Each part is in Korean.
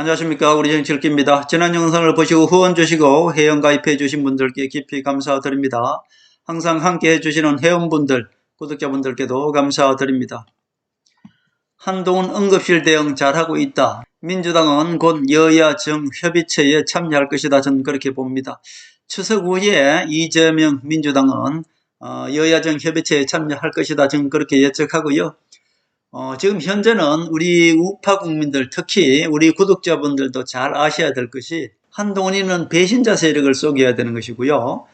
안녕하십니까 우리 정칠기입니다. 지난 영상을 보시고 후원 주시고 회원 가입해 주신 분들께 깊이 감사드립니다. 항상 함께 해주시는 회원분들, 구독자분들께도 감사드립니다. 한동훈 응급실 대응 잘하고 있다. 민주당은 곧 여야 정 협의체에 참여할 것이다. 저는 그렇게 봅니다. 추석 후에 이재명 민주당은 어, 여야 정 협의체에 참여할 것이다. 저는 그렇게 예측하고요. 어, 지금 현재는 우리 우파 국민들, 특히 우리 구독자분들도 잘 아셔야 될 것이 한동훈이는 배신자 세력을 속여야 되는 것이고요.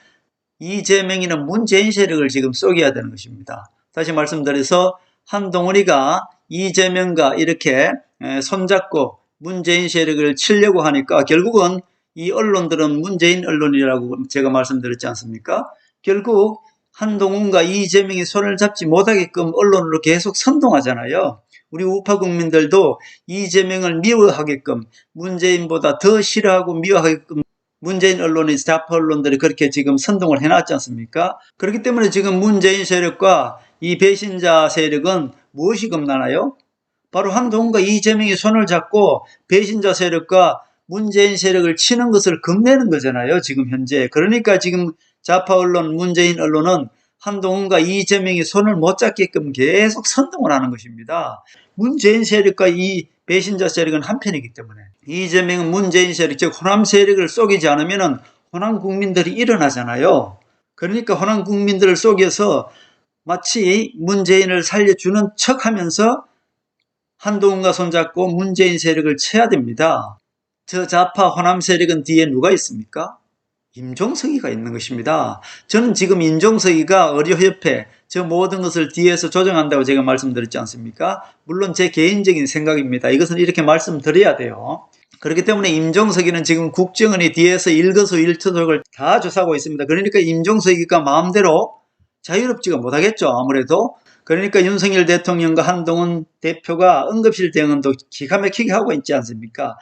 이재명이는 문재인 세력을 지금 속여야 되는 것입니다. 다시 말씀드려서 한동훈이가 이재명과 이렇게 에, 손잡고 문재인 세력을 치려고 하니까 결국은 이 언론들은 문재인 언론이라고 제가 말씀드렸지 않습니까? 결국 한동훈과 이재명이 손을 잡지 못하게끔 언론으로 계속 선동하잖아요. 우리 우파 국민들도 이재명을 미워하게끔 문재인보다 더 싫어하고 미워하게끔 문재인 언론이 좌파 언론들이 그렇게 지금 선동을 해놨지 않습니까? 그렇기 때문에 지금 문재인 세력과 이 배신자 세력은 무엇이 겁나나요? 바로 한동훈과 이재명이 손을 잡고 배신자 세력과 문재인 세력을 치는 것을 겁내는 거잖아요. 지금 현재. 그러니까 지금 좌파 언론, 문재인 언론은 한동훈과 이재명이 손을 못 잡게끔 계속 선동을 하는 것입니다. 문재인 세력과 이 배신자 세력은 한편이기 때문에 이재명은 문재인 세력, 즉 호남 세력을 속이지 않으면 호남 국민들이 일어나잖아요. 그러니까 호남 국민들을 속여서 마치 문재인을 살려주는 척 하면서 한동훈과 손잡고 문재인 세력을 쳐야 됩니다. 저 좌파 호남 세력은 뒤에 누가 있습니까? 임종석이가 있는 것입니다. 저는 지금 임종석이가 의료협회 저 모든 것을 뒤에서 조정한다고 제가 말씀드렸지 않습니까? 물론 제 개인적인 생각입니다. 이것은 이렇게 말씀드려야 돼요. 그렇기 때문에 임종석이는 지금 국정원이 뒤에서 일거수 일투족을 다 조사하고 있습니다. 그러니까 임종석이가 마음대로 자유롭지가 못하겠죠. 아무래도. 그러니까 윤석열 대통령과 한동훈 대표가 응급실 대응도 기가 막히게 하고 있지 않습니까?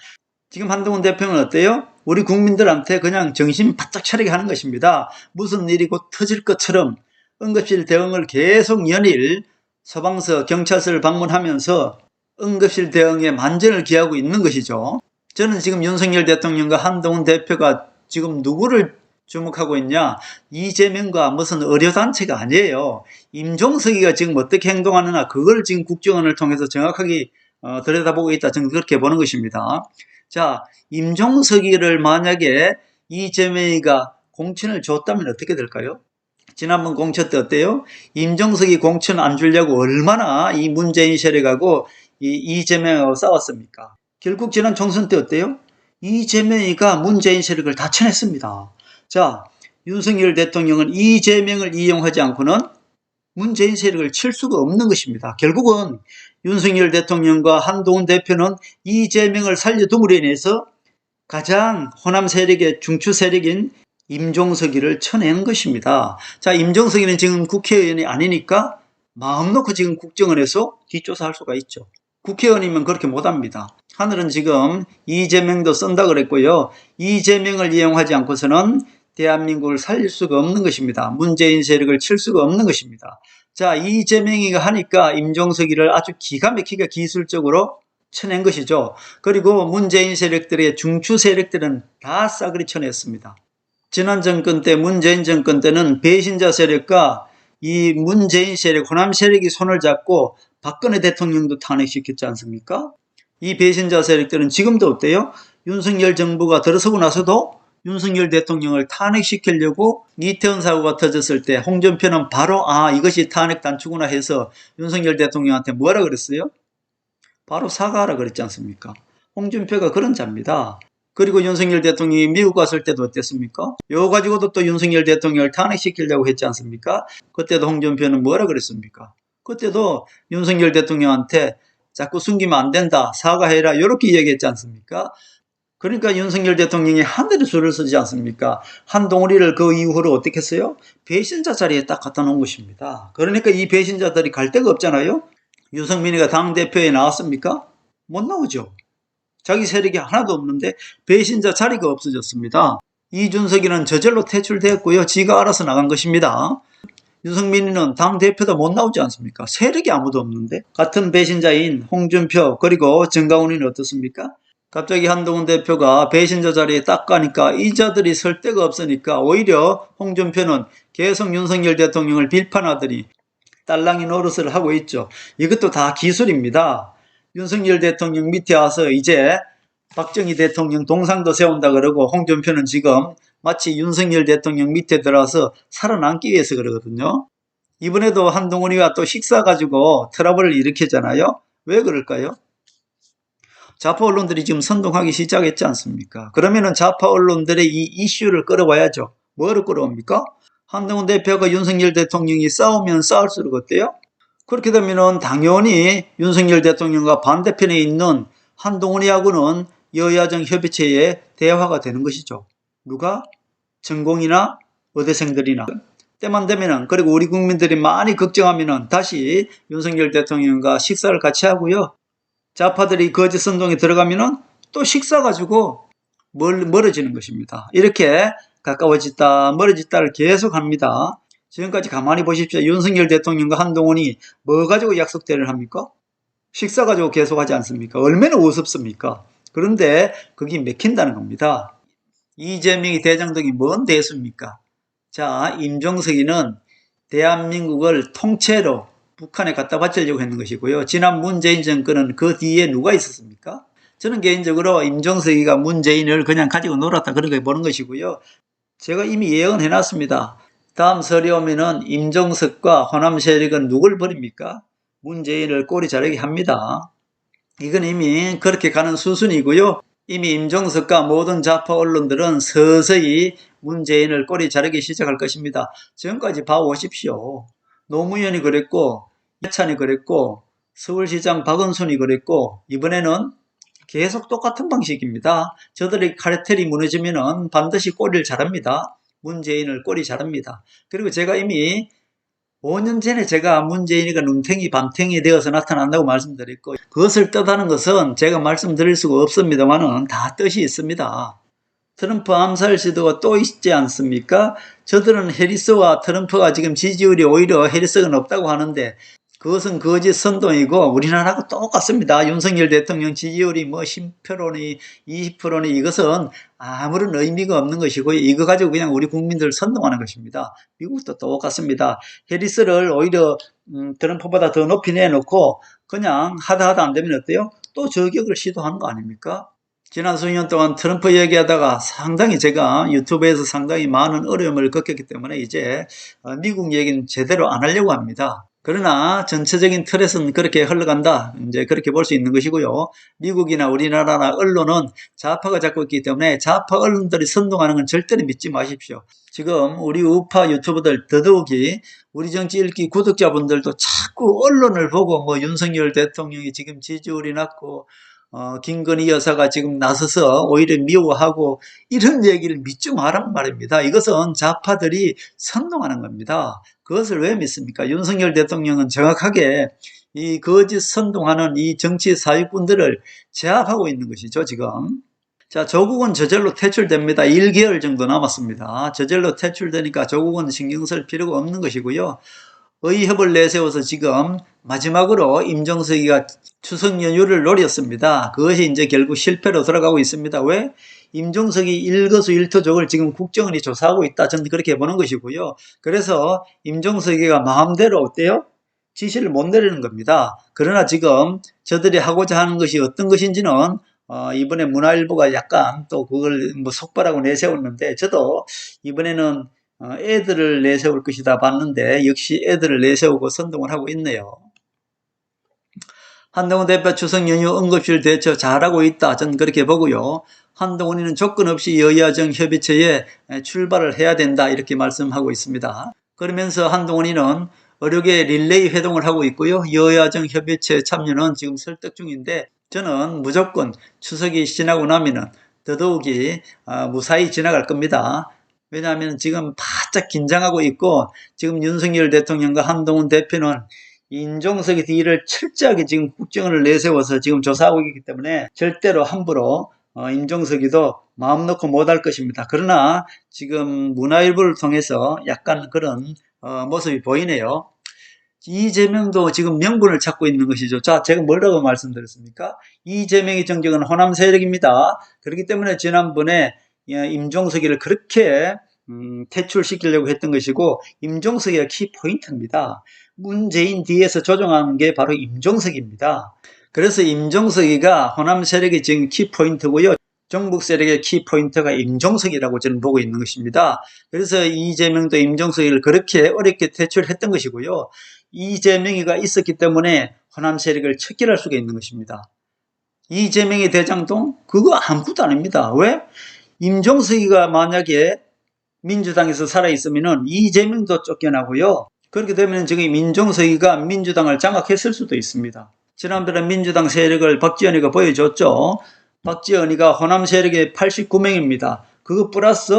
지금 한동훈 대표는 어때요? 우리 국민들한테 그냥 정신 바짝 차리게 하는 것입니다. 무슨 일이 곧 터질 것처럼 응급실 대응을 계속 연일 소방서, 경찰서를 방문하면서 응급실 대응에 만전을 기하고 있는 것이죠. 저는 지금 윤석열 대통령과 한동훈 대표가 지금 누구를 주목하고 있냐? 이재명과 무슨 의료단체가 아니에요. 임종석이가 지금 어떻게 행동하느냐? 그걸 지금 국정원을 통해서 정확하게 어, 들여다보고 있다. 저는 그렇게 보는 것입니다. 자, 임종석이를 만약에 이재명이가 공천을 줬다면 어떻게 될까요? 지난번 공천 때 어때요? 임종석이 공천 안 주려고 얼마나 이 문재인 세력하고 이 이재명하고 싸웠습니까? 결국 지난 총선 때 어때요? 이재명이가 문재인 세력을 다 쳐냈습니다. 자, 윤석열 대통령은 이재명을 이용하지 않고는 문재인 세력을 칠 수가 없는 것입니다. 결국은 윤석열 대통령과 한동훈 대표는 이재명을 살려둠으로 인해서 가장 호남 세력의 중추 세력인 임종석이를 쳐낸 것입니다. 자, 임종석이는 지금 국회의원이 아니니까 마음 놓고 지금 국정원에서 뒷조사할 수가 있죠. 국회의원이면 그렇게 못합니다. 하늘은 지금 이재명도 쓴다 그랬고요. 이재명을 이용하지 않고서는 대한민국을 살릴 수가 없는 것입니다. 문재인 세력을 칠 수가 없는 것입니다. 자, 이재명이가 하니까 임종석이를 아주 기가 막히게 기술적으로 쳐낸 것이죠. 그리고 문재인 세력들의 중추 세력들은 다 싸그리 쳐냈습니다. 지난 정권 때 문재인 정권 때는 배신자 세력과 이 문재인 세력, 호남 세력이 손을 잡고 박근혜 대통령도 탄핵시켰지 않습니까? 이 배신자 세력들은 지금도 어때요? 윤석열 정부가 들어서고 나서도 윤석열 대통령을 탄핵시키려고 이태원 사고가 터졌을 때 홍준표는 바로 아 이것이 탄핵 단추구나 해서 윤석열 대통령한테 뭐라 그랬어요? 바로 사과하라 그랬지 않습니까? 홍준표가 그런 자입니다. 그리고 윤석열 대통령이 미국 갔을 때도 어땠습니까? 요 가지고도 또 윤석열 대통령을 탄핵시키려고 했지 않습니까? 그때도 홍준표는 뭐라 그랬습니까? 그때도 윤석열 대통령한테 자꾸 숨기면 안 된다, 사과해라, 이렇게 얘기했지 않습니까? 그러니까 윤석열 대통령이 하늘에 줄을 서지 않습니까? 한동훈이를 그 이후로 어떻게 했어요? 배신자 자리에 딱 갖다 놓은 것입니다. 그러니까 이 배신자들이 갈 데가 없잖아요? 유승민이가 당대표에 나왔습니까? 못 나오죠. 자기 세력이 하나도 없는데 배신자 자리가 없어졌습니다. 이준석이는 저절로 퇴출되었고요. 지가 알아서 나간 것입니다. 유승민이는 당대표도 못 나오지 않습니까? 세력이 아무도 없는데 같은 배신자인 홍준표 그리고 정가훈이는 어떻습니까? 갑자기 한동훈 대표가 배신자 자리에 딱 가니까 이 자들이 설 데가 없으니까 오히려 홍준표는 계속 윤석열 대통령을 비판하더니 딸랑이 노릇을 하고 있죠. 이것도 다 기술입니다. 윤석열 대통령 밑에 와서 이제 박정희 대통령 동상도 세운다 그러고 홍준표는 지금 마치 윤석열 대통령 밑에 들어와서 살아남기 위해서 그러거든요. 이번에도 한동훈이가 또 식사 가지고 트러블을 일으켰잖아요. 왜 그럴까요? 좌파 언론들이 지금 선동하기 시작했지 않습니까? 그러면은 좌파 언론들의 이 이슈를 끌어와야죠. 뭐를 끌어옵니까? 한동훈 대표가 윤석열 대통령이 싸우면 싸울수록 어때요? 그렇게 되면은 당연히 윤석열 대통령과 반대편에 있는 한동훈이하고는 여야정 협의체의 대화가 되는 것이죠. 누가? 전공이나 의대생들이나. 때만 되면은 그리고 우리 국민들이 많이 걱정하면은 다시 윤석열 대통령과 식사를 같이 하고요. 좌파들이 거짓 선동에 들어가면은 또 식사 가지고 멀, 멀어지는 것입니다. 이렇게 가까워졌다 멀어졌다를 계속 합니다. 지금까지 가만히 보십시오. 윤석열 대통령과 한동훈이 뭐 가지고 약속 대를 합니까? 식사 가지고 계속 하지 않습니까? 얼마나 우습습니까? 그런데 그게 맥힌다는 겁니다. 이재명이 대장동이 뭔 대수입니까? 자, 임종석이는 대한민국을 통째로 북한에 갖다 바치려고 했는 것이고요. 지난 문재인 정권은 그 뒤에 누가 있었습니까? 저는 개인적으로 임종석이가 문재인을 그냥 가지고 놀았다 그렇게 보는 것이고요. 제가 이미 예언 해놨습니다. 다음 설이 오면은 임종석과 호남 세력은 누굴 버립니까? 문재인을 꼬리 자르게 합니다. 이건 이미 그렇게 가는 수순이고요. 이미 임종석과 모든 좌파 언론들은 서서히 문재인을 꼬리 자르기 시작할 것입니다. 지금까지 봐오십시오. 노무현이 그랬고, 예찬이 그랬고, 서울시장 박은순이 그랬고, 이번에는 계속 똑같은 방식입니다. 저들의 카르텔이 무너지면은 반드시 꼬리를 자릅니다. 문재인을 꼬리 자릅니다. 그리고 제가 이미 5년 전에 제가 문재인이가 눈탱이 밤탱이 되어서 나타난다고 말씀드렸고 그것을 뜻하는 것은 제가 말씀드릴 수가 없습니다만은 다 뜻이 있습니다. 트럼프 암살 시도가 또 있지 않습니까? 저들은 해리스와 트럼프가 지금 지지율이 오히려 해리스가 높다고 하는데 그것은 거짓 선동이고 우리나라하고 똑같습니다. 윤석열 대통령 지지율이 뭐 10%니 20%니 이것은 아무런 의미가 없는 것이고요. 이거 가지고 그냥 우리 국민들을 선동하는 것입니다. 미국도 똑같습니다. 해리스를 오히려 음, 트럼프보다 더 높이 내놓고 그냥 하다 하다 안 되면 어때요? 또 저격을 시도하는 거 아닙니까? 지난 수년 동안 트럼프 얘기하다가 상당히 제가 유튜브에서 상당히 많은 어려움을 겪었기 때문에 이제 어, 미국 얘기는 제대로 안 하려고 합니다. 그러나 전체적인 틀에서는 그렇게 흘러간다. 이제 그렇게 볼 수 있는 것이고요. 미국이나 우리나라나 언론은 좌파가 잡고 있기 때문에 좌파 언론들이 선동하는 건 절대로 믿지 마십시오. 지금 우리 우파 유튜버들 더더욱이 우리 정치 읽기 구독자분들도 자꾸 언론을 보고 뭐 윤석열 대통령이 지금 지지율이 낮고 어, 김건희 여사가 지금 나서서 오히려 미워하고 이런 얘기를 믿지 말란 말입니다. 이것은 좌파들이 선동하는 겁니다. 그것을 왜 믿습니까? 윤석열 대통령은 정확하게 이 거짓 선동하는 이 정치 사육꾼들을 제압하고 있는 것이죠, 지금. 자, 조국은 저절로 퇴출됩니다. 1개월 정도 남았습니다. 저절로 퇴출되니까 조국은 신경 쓸 필요가 없는 것이고요. 의협을 내세워서 지금 마지막으로 임정석이가 추석 연휴를 노렸습니다. 그것이 이제 결국 실패로 돌아가고 있습니다. 왜? 임종석이 일거수일투족을 지금 국정원이 조사하고 있다. 저는 그렇게 보는 것이고요. 그래서 임종석이가 마음대로 어때요? 지시를 못 내리는 겁니다. 그러나 지금 저들이 하고자 하는 것이 어떤 것인지는 어, 이번에 문화일보가 약간 또 그걸 뭐 속발하고 내세웠는데 저도 이번에는 어, 애들을 내세울 것이다 봤는데 역시 애들을 내세우고 선동을 하고 있네요. 한동훈 대표 추석 연휴 응급실 대처 잘하고 있다. 저는 그렇게 보고요. 한동훈이는 조건 없이 여야정 협의체에 출발을 해야 된다. 이렇게 말씀하고 있습니다. 그러면서 한동훈이는 의료계 릴레이 회동을 하고 있고요. 여야정 협의체 참여는 지금 설득 중인데 저는 무조건 추석이 지나고 나면은 더더욱이 아, 무사히 지나갈 겁니다. 왜냐하면 지금 바짝 긴장하고 있고 지금 윤석열 대통령과 한동훈 대표는 인종석의 뒤를 철저하게 지금 국정을 내세워서 지금 조사하고 있기 때문에 절대로 함부로 어, 인종석이도 마음 놓고 못할 것입니다. 그러나 지금 문화일보를 통해서 약간 그런 어, 모습이 보이네요. 이재명도 지금 명분을 찾고 있는 것이죠. 자, 제가 뭐라고 말씀드렸습니까? 이재명의 정적은 호남 세력입니다. 그렇기 때문에 지난번에 예, 임종석이를 그렇게 음, 퇴출시키려고 했던 것이고 임종석이가 키 포인트입니다. 문재인 뒤에서 조종하는 게 바로 임종석입니다. 그래서 임종석이가 호남 세력의 지금 키 포인트고요. 정북 세력의 키 포인트가 임종석이라고 저는 보고 있는 것입니다. 그래서 이재명도 임종석이를 그렇게 어렵게 퇴출했던 것이고요. 이재명이가 있었기 때문에 호남 세력을 척결할 수가 있는 것입니다. 이재명의 대장동? 그거 아무것도 아닙니다. 왜? 임종석이가 만약에 민주당에서 살아있으면 이재명도 쫓겨나고요. 그렇게 되면 지금 임종석이가 민주당을 장악했을 수도 있습니다. 지난번에 민주당 세력을 박지원이가 보여줬죠. 박지원이가 호남 세력의 89명입니다. 그거 플러스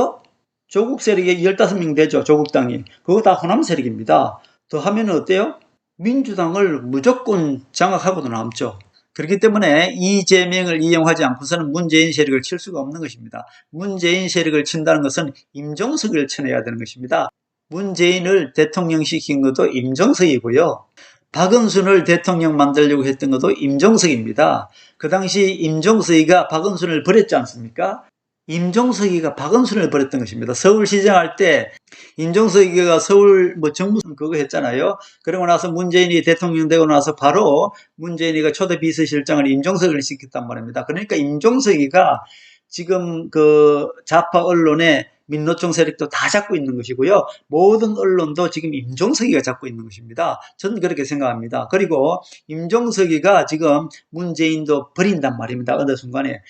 조국 세력의 15명 되죠. 조국당이. 그거 다 호남 세력입니다. 더 하면 어때요? 민주당을 무조건 장악하고도 남죠. 그렇기 때문에 이재명을 이용하지 않고서는 문재인 세력을 칠 수가 없는 것입니다. 문재인 세력을 친다는 것은 임종석을 쳐내야 되는 것입니다. 문재인을 대통령 시킨 것도 임종석이고요. 박은순을 대통령 만들려고 했던 것도 임종석입니다. 그 당시 임종석이가 박은순을 버렸지 않습니까? 임종석이가 박은순을 버렸던 것입니다. 서울시장 할 때 임종석이가 서울 뭐 정무 그거 했잖아요. 그러고 나서 문재인이 대통령 되고 나서 바로 문재인이가 초대 비서실장을 임종석을 시켰단 말입니다. 그러니까 임종석이가 지금 그 좌파 언론의 민노총 세력도 다 잡고 있는 것이고요. 모든 언론도 지금 임종석이가 잡고 있는 것입니다. 저는 그렇게 생각합니다. 그리고 임종석이가 지금 문재인도 버린단 말입니다. 어느 순간에.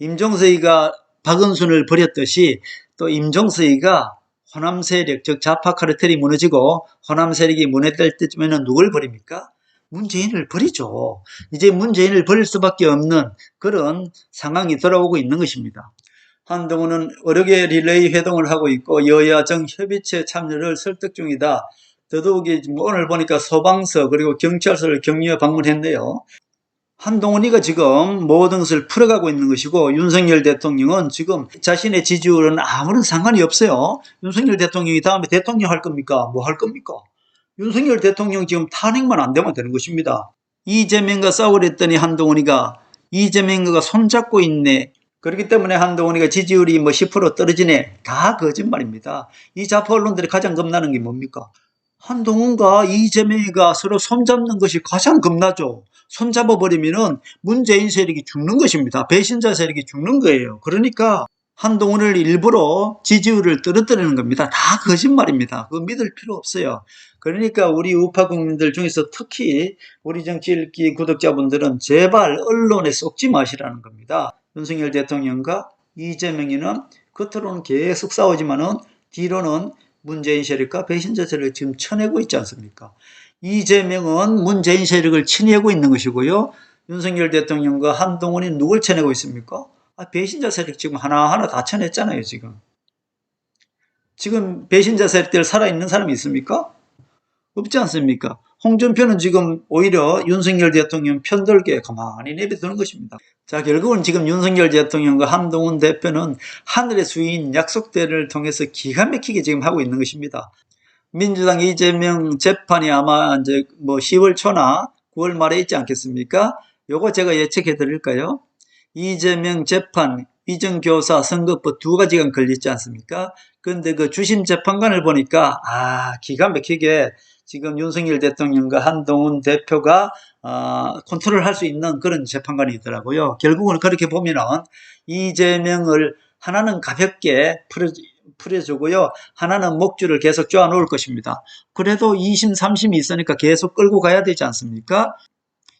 임종석이가 박은순을 버렸듯이 또 임종석이가 호남 세력, 즉 좌파 카르텔이 무너지고 호남 세력이 무너질 때쯤에는 누굴 버립니까? 문재인을 버리죠. 이제 문재인을 버릴 수밖에 없는 그런 상황이 돌아오고 있는 것입니다. 한동훈은 여러 개 릴레이 회동을 하고 있고 여야 정 협의체 참여를 설득 중이다. 더더욱이 오늘 보니까 소방서 그리고 경찰서를 격려 방문했네요. 한동훈이가 지금 모든 것을 풀어가고 있는 것이고 윤석열 대통령은 지금 자신의 지지율은 아무런 상관이 없어요. 윤석열 대통령이 다음에 대통령 할 겁니까? 뭐 할 겁니까? 윤석열 대통령 지금 탄핵만 안 되면 되는 것입니다. 이재명과 싸우랬더니 한동훈이가 이재명과 손잡고 있네. 그렇기 때문에 한동훈이가 지지율이 뭐 10% 떨어지네. 다 거짓말입니다. 이 좌파 언론들이 가장 겁나는 게 뭡니까? 한동훈과 이재명이가 서로 손잡는 것이 가장 겁나죠. 손잡아 버리면은 문재인 세력이 죽는 것입니다. 배신자 세력이 죽는 거예요. 그러니까 한동훈을 일부러 지지율을 떨어뜨리는 겁니다. 다 거짓말입니다. 그거 믿을 필요 없어요. 그러니까 우리 우파 국민들 중에서 특히 우리 정치 읽기 구독자분들은 제발 언론에 쏙지 마시라는 겁니다. 윤석열 대통령과 이재명이는 겉으로는 계속 싸우지만은 뒤로는 문재인 세력과 배신자 세력을 지금 쳐내고 있지 않습니까? 이재명은 문재인 세력을 쳐내고 있는 것이고요. 윤석열 대통령과 한동훈이 누굴 쳐내고 있습니까? 아, 배신자 세력 지금 하나하나 다 쳐냈잖아요, 지금. 지금 배신자 세력들 살아있는 사람이 있습니까? 없지 않습니까? 홍준표는 지금 오히려 윤석열 대통령 편들게 가만히 내버려두는 것입니다. 자, 결국은 지금 윤석열 대통령과 한동훈 대표는 하늘의 수인 약속대를 통해서 기가 막히게 지금 하고 있는 것입니다. 민주당 이재명 재판이 아마 이제 뭐 10월 초나 9월 말에 있지 않겠습니까? 요거 제가 예측해 드릴까요? 이재명 재판, 이정교사 선거법 두 가지가 걸리지 않습니까? 근데 그 주심 재판관을 보니까 아 기가 막히게 지금 윤석열 대통령과 한동훈 대표가 어, 컨트롤 할 수 있는 그런 재판관이 있더라고요. 결국은 그렇게 보면은 이재명을 하나는 가볍게 풀어, 풀어주고요. 하나는 목줄을 계속 쪼아 놓을 것입니다. 그래도 2심, 3심이 있으니까 계속 끌고 가야 되지 않습니까?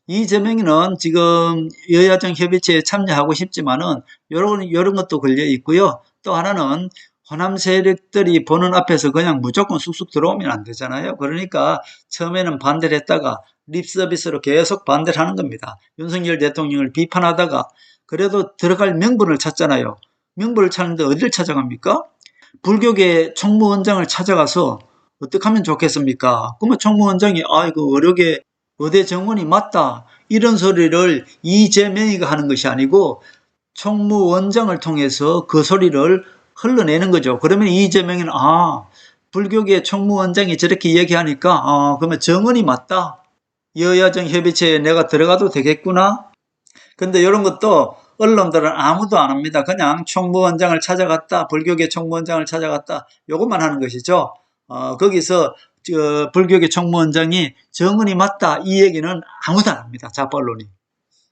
이재명이는 지금 여야정 협의체에 참여하고 싶지만은 이런, 이런 것도 걸려 있고요. 또 하나는 호남 세력들이 보는 앞에서 그냥 무조건 쑥쑥 들어오면 안 되잖아요. 그러니까 처음에는 반대를 했다가 립 서비스로 계속 반대를 하는 겁니다. 윤석열 대통령을 비판하다가 그래도 들어갈 명분을 찾잖아요. 명분을 찾는데 어디를 찾아갑니까? 불교계 총무원장을 찾아가서 어떻게 하면 좋겠습니까? 그러면 총무원장이 아이고 어렵게 의대 정원이 맞다 이런 소리를 이재명이가 하는 것이 아니고 총무원장을 통해서 그 소리를 흘러내는 거죠. 그러면 이재명은 아 불교계 총무원장이 저렇게 얘기하니까 어, 그러면 정은이 맞다. 여야정 협의체에 내가 들어가도 되겠구나. 근데 이런 것도 언론들은 아무도 안 합니다. 그냥 총무원장을 찾아갔다. 불교계 총무원장을 찾아갔다. 요것만 하는 것이죠. 어, 거기서 저 불교계 총무원장이 정은이 맞다. 이 얘기는 아무도 안 합니다. 자파 언론이.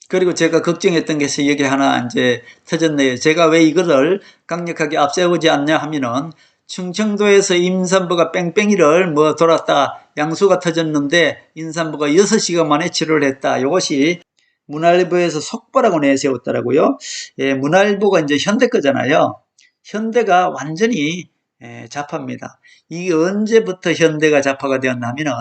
그리고 제가 걱정했던 게서 얘기 하나 이제 터졌네요. 제가 왜 이거를 강력하게 앞세우지 않냐 하면은 충청도에서 임산부가 뺑뺑이를 뭐 돌았다 양수가 터졌는데 임산부가 6시간 만에 치료를 했다. 이것이 문화일보에서 속보라고 내세웠더라고요. 예, 문화일보가 이제 현대 거잖아요. 현대가 완전히 예, 좌파입니다. 이게 언제부터 현대가 좌파가 되었냐면은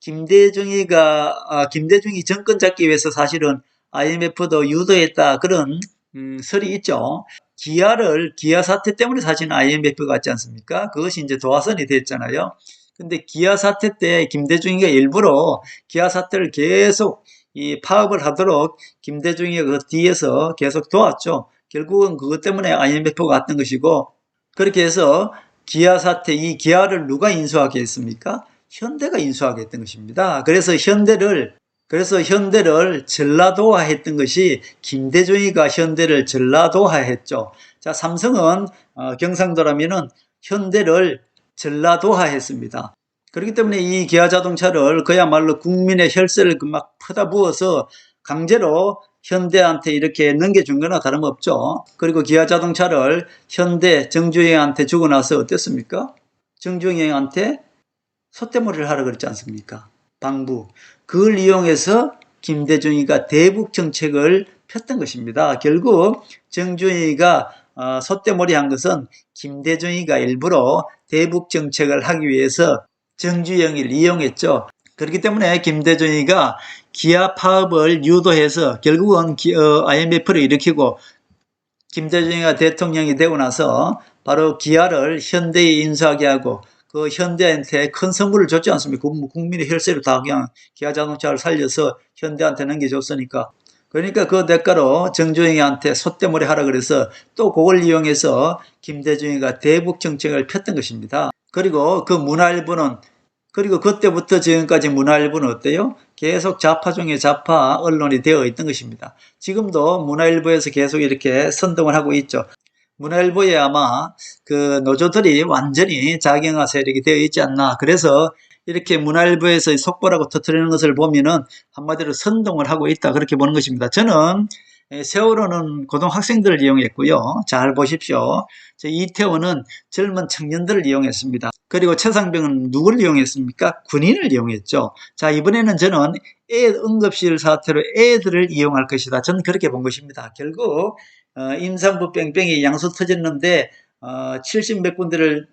김대중이가 아, 김대중이 정권 잡기 위해서 사실은 IMF도 유도했다 그런 음, 설이 있죠. 기아를 기아 사태 때문에 사실 IMF 같지 않습니까? 그것이 이제 도화선이 됐잖아요. 근데 기아 사태 때 김대중이가 일부러 기아 사태를 계속 이 파업을 하도록 김대중이가 그 뒤에서 계속 도왔죠. 결국은 그것 때문에 IMF가 왔던 것이고 그렇게 해서 기아 사태 이 기아를 누가 인수하게 했습니까? 현대가 인수하게 했던 것입니다. 그래서 현대를 그래서 현대를 전라도화 했던 것이 김대중이가 현대를 전라도화 했죠. 자, 삼성은 어, 경상도라면은 현대를 전라도화 했습니다. 그렇기 때문에 이 기아 자동차를 그야말로 국민의 혈세를 그막 퍼다 부어서 강제로 현대한테 이렇게 넘겨준 거나 다름없죠. 그리고 기아 자동차를 현대 정주행한테 주고 나서 어땠습니까? 정주행한테 소떼머리를 하라 그랬지 않습니까? 방부. 그걸 이용해서 김대중이가 대북 정책을 폈던 것입니다. 결국 정주행이가 어, 소떼머리 한 것은 김대중이가 일부러 대북 정책을 하기 위해서 정주영을 이용했죠. 그렇기 때문에 김대중이가 기아 파업을 유도해서 결국은 기- 어, IMF를 일으키고 김대중이가 대통령이 되고 나서 바로 기아를 현대에 인수하게 하고 그 현대한테 큰 선물을 줬지 않습니까? 국- 국민의 혈세를 다 그냥 기아 자동차를 살려서 현대한테 넘겨줬으니까. 그러니까 그 대가로 정주영이한테 소떼머리 하라 그래서 또 그걸 이용해서 김대중이가 대북 정책을 폈던 것입니다. 그리고 그 문화일보는 그리고 그때부터 지금까지 문화일보는 어때요? 계속 좌파 중에 좌파 언론이 되어 있던 것입니다. 지금도 문화일보에서 계속 이렇게 선동을 하고 있죠. 문화일보에 아마 그 노조들이 완전히 자경화 세력이 되어 있지 않나. 그래서 이렇게 문화일보에서 속보라고 터트리는 것을 보면은 한마디로 선동을 하고 있다. 그렇게 보는 것입니다. 저는 에, 세월호는 고등학생들을 이용했고요. 잘 보십시오. 저 이태원은 젊은 청년들을 이용했습니다. 그리고 최상병은 누구를 이용했습니까? 군인을 이용했죠. 자, 이번에는 저는 애 응급실 사태로 애들을 이용할 것이다. 저는 그렇게 본 것입니다. 결국 어, 임산부 뺑뺑이 양수 터졌는데 어, 70몇 군데를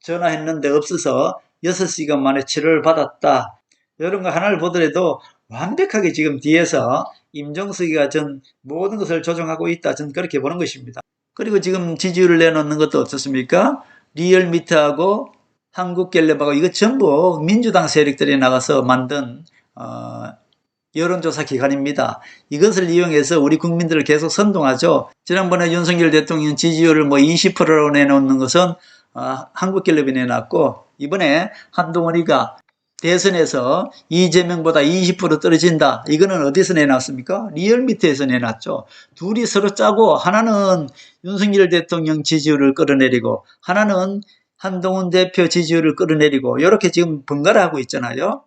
전화했는데 없어서 6시간 만에 치료를 받았다. 이런 거 하나를 보더라도 완벽하게 지금 뒤에서 임종석이가 전 모든 것을 조정하고 있다. 저는 그렇게 보는 것입니다. 그리고 지금 지지율을 내놓는 것도 어떻습니까? 리얼미터하고 한국갤럽하고 이거 전부 민주당 세력들이 나가서 만든 어, 여론조사 기관입니다. 이것을 이용해서 우리 국민들을 계속 선동하죠. 지난번에 윤석열 대통령 지지율을 뭐 20%로 내놓는 것은 어, 한국갤럽이 내놨고 이번에 한동훈이가 대선에서 이재명보다 20% 떨어진다. 이거는 어디서 내놨습니까? 리얼미터에서 내놨죠. 둘이 서로 짜고 하나는 윤석열 대통령 지지율을 끌어내리고 하나는 한동훈 대표 지지율을 끌어내리고 이렇게 지금 번갈아 하고 있잖아요.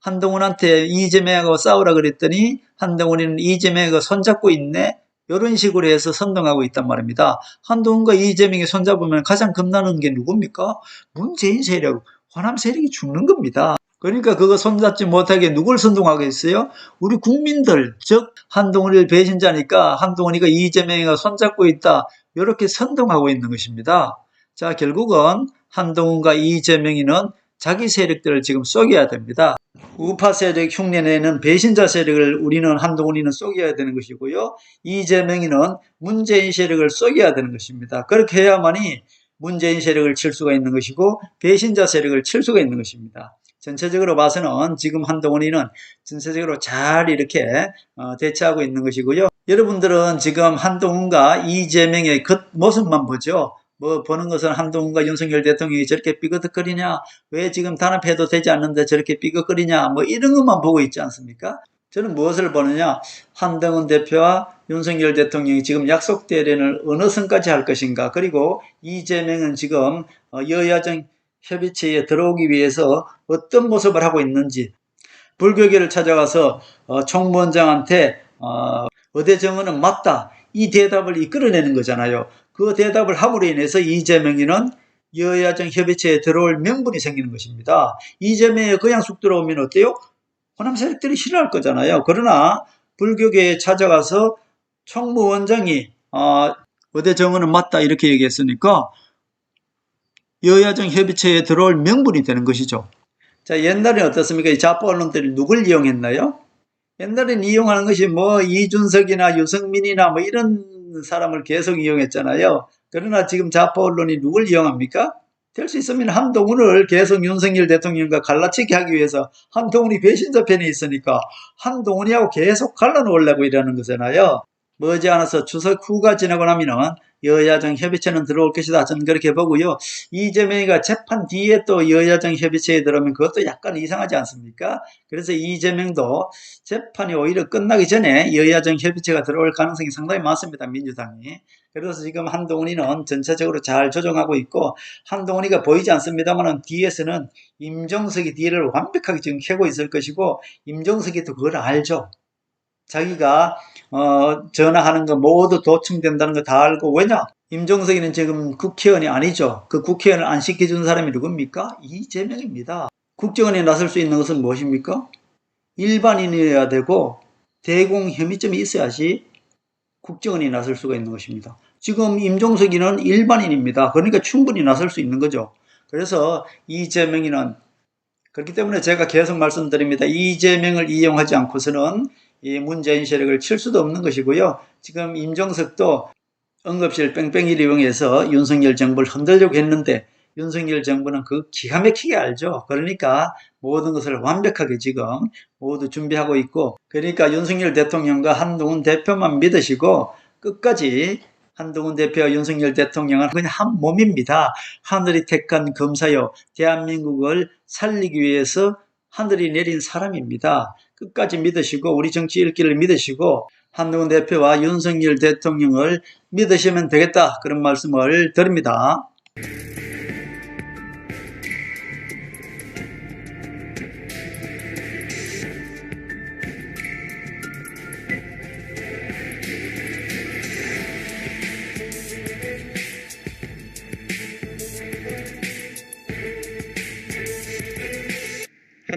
한동훈한테 이재명하고 싸우라 그랬더니 한동훈이는 이재명하고 손잡고 있네. 이런 식으로 해서 선동하고 있단 말입니다. 한동훈과 이재명이 손잡으면 가장 겁나는 게 누굽니까? 문재인 세력, 호남 세력이 죽는 겁니다. 그러니까 그거 손잡지 못하게 누굴 선동하겠어요? 우리 국민들, 즉 한동훈을 배신자니까 한동훈이가 이재명이가 손잡고 있다. 이렇게 선동하고 있는 것입니다. 자, 결국은 한동훈과 이재명이는 자기 세력들을 지금 속여야 됩니다. 우파 세력 흉내내는 배신자 세력을 우리는 한동훈이는 속여야 되는 것이고요. 이재명이는 문재인 세력을 속여야 되는 것입니다. 그렇게 해야만이 문재인 세력을 칠 수가 있는 것이고 배신자 세력을 칠 수가 있는 것입니다. 전체적으로 봐서는 지금 한동훈이는 전체적으로 잘 이렇게 어, 대처하고 있는 것이고요. 여러분들은 지금 한동훈과 이재명의 겉 모습만 보죠. 뭐 보는 것은 한동훈과 윤석열 대통령이 저렇게 삐그덕거리냐 왜 지금 단합해도 되지 않는데 저렇게 삐걱거리냐 뭐 이런 것만 보고 있지 않습니까? 저는 무엇을 보느냐 한동훈 대표와 윤석열 대통령이 지금 약속 대련을 어느 선까지 할 것인가 그리고 이재명은 지금 어, 여야정 협의체에 들어오기 위해서 어떤 모습을 하고 있는지 불교계를 찾아가서 어, 총무원장한테 어, 어대 정원은 맞다 이 대답을 이끌어내는 거잖아요. 그 대답을 함으로 인해서 이재명이는 여야정 협의체에 들어올 명분이 생기는 것입니다. 이재명이 그냥 쑥 들어오면 어때요? 호남 세력들이 싫어할 거잖아요. 그러나 불교계에 찾아가서 총무원장이 어, 어대 정원은 맞다 이렇게 얘기했으니까 여야정 협의체에 들어올 명분이 되는 것이죠. 자, 옛날에 어떻습니까? 이 좌파 언론들이 누굴 이용했나요? 옛날엔 이용하는 것이 뭐 이준석이나 유승민이나 뭐 이런 사람을 계속 이용했잖아요. 그러나 지금 좌파 언론이 누굴 이용합니까? 될 수 있으면 한동훈을 계속 윤석열 대통령과 갈라치기 하기 위해서 한동훈이 배신자 편에 있으니까 한동훈이하고 계속 갈라놓으려고 이러는 거잖아요. 머지않아서 추석 후가 지나고 나면은 여야정 협의체는 들어올 것이다. 저는 그렇게 보고요. 이재명이가 재판 뒤에 또 여야정 협의체에 들어오면 그것도 약간 이상하지 않습니까? 그래서 이재명도 재판이 오히려 끝나기 전에 여야정 협의체가 들어올 가능성이 상당히 많습니다. 민주당이. 그래서 지금 한동훈이는 전체적으로 잘 조정하고 있고 한동훈이가 보이지 않습니다만 뒤에서는 임종석이 뒤를 완벽하게 지금 캐고 있을 것이고 임종석이 또 그걸 알죠. 자기가 어, 전화하는 거 모두 도청된다는 거 다 알고 왜냐? 임종석이는 지금 국회의원이 아니죠. 그 국회의원을 안 시켜준 사람이 누굽니까? 이재명입니다. 국정원에 나설 수 있는 것은 무엇입니까? 일반인이어야 되고 대공 혐의점이 있어야지 국정원이 나설 수가 있는 것입니다. 지금 임종석이는 일반인입니다. 그러니까 충분히 나설 수 있는 거죠. 그래서 이재명이는 그렇기 때문에 제가 계속 말씀드립니다. 이재명을 이용하지 않고서는 이 문재인 세력을 칠 수도 없는 것이고요. 지금 임종석도 응급실 뺑뺑이를 이용해서 윤석열 정부를 흔들려고 했는데 윤석열 정부는 그 기가 막히게 알죠. 그러니까 모든 것을 완벽하게 지금 모두 준비하고 있고 그러니까 윤석열 대통령과 한동훈 대표만 믿으시고 끝까지 한동훈 대표와 윤석열 대통령은 그냥 한 몸입니다. 하늘이 택한 검사요. 대한민국을 살리기 위해서 하늘이 내린 사람입니다. 끝까지 믿으시고 우리 정치 일기를 믿으시고 한동훈 대표와 윤석열 대통령을 믿으시면 되겠다. 그런 말씀을 드립니다.